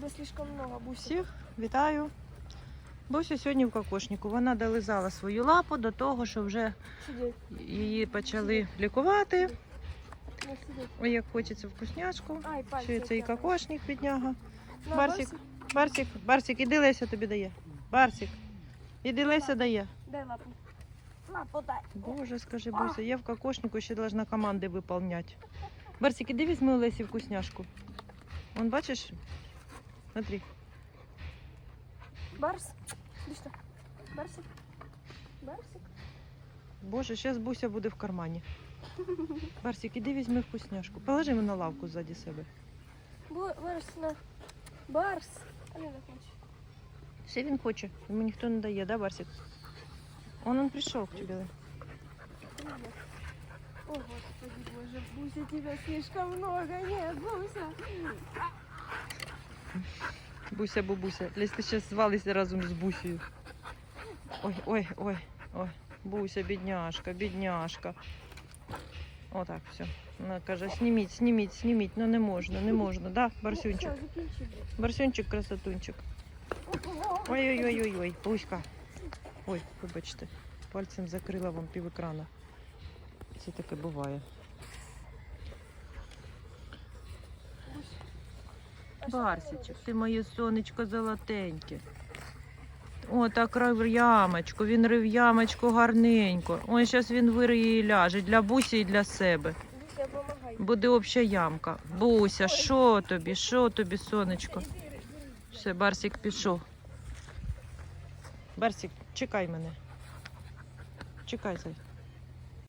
Тебе слишком много, Буся. Всіх вітаю. Буся сьогодні в кокошнику. Вона долизала свою лапу до того, що вже її почали лікувати. Ну. Ой, як хочеться вкусняшку. Ще й цей кокошник бідняга. На, Барсик, Барсик, Барсик, іди Леся тобі дає. Барсик, іди Леся дає. Дай лапу. Лапу дай. Боже, скажи, Буся, я в кокошнику ще должна команди виповняти. Барсик, іди візьми у Лесі вкусняшку. Вон бачиш? Смотри. Барс. Иди что? Барсик. Барсик. Боже, зараз Буся буде в кармані. Барсик, іди візьми вкусняшку. Положи йому на лавку ззаді себе. Бу- Барс на. Барс. А не так хоче. Все він хоче. Йому ніхто не дає, да, Барсик? Он он прийшов к тебе. Привет. О, господи боже, Буся, тебя слишком много. Нет, Буся. Буся, бабуся. Лесь, ти зараз звалися разом з Бусею. Ой, ой, ой, ой. Буся, бідняшка, бідняшка. Отак, все. Вона каже, зніміть, зніміть, зніміть. Ну не можна, не можна, да, Барсюнчик? Барсюнчик, красотунчик. Ой-ой-ой-ой, Буська. Ой, вибачте, пальцем закрила вам пів екрана. Це таке буває. А що ти Барсічок, ти моє сонечко золотеньке. О, так рив ямочку, він рив ямочку гарненько. Ой, зараз він вириє і ляже для бусі і для себе. Буде обща ямка. Буся, що тобі, що тобі, сонечко? Все, Барсик пішов. Барсик, чекай мене. Чекай, зай.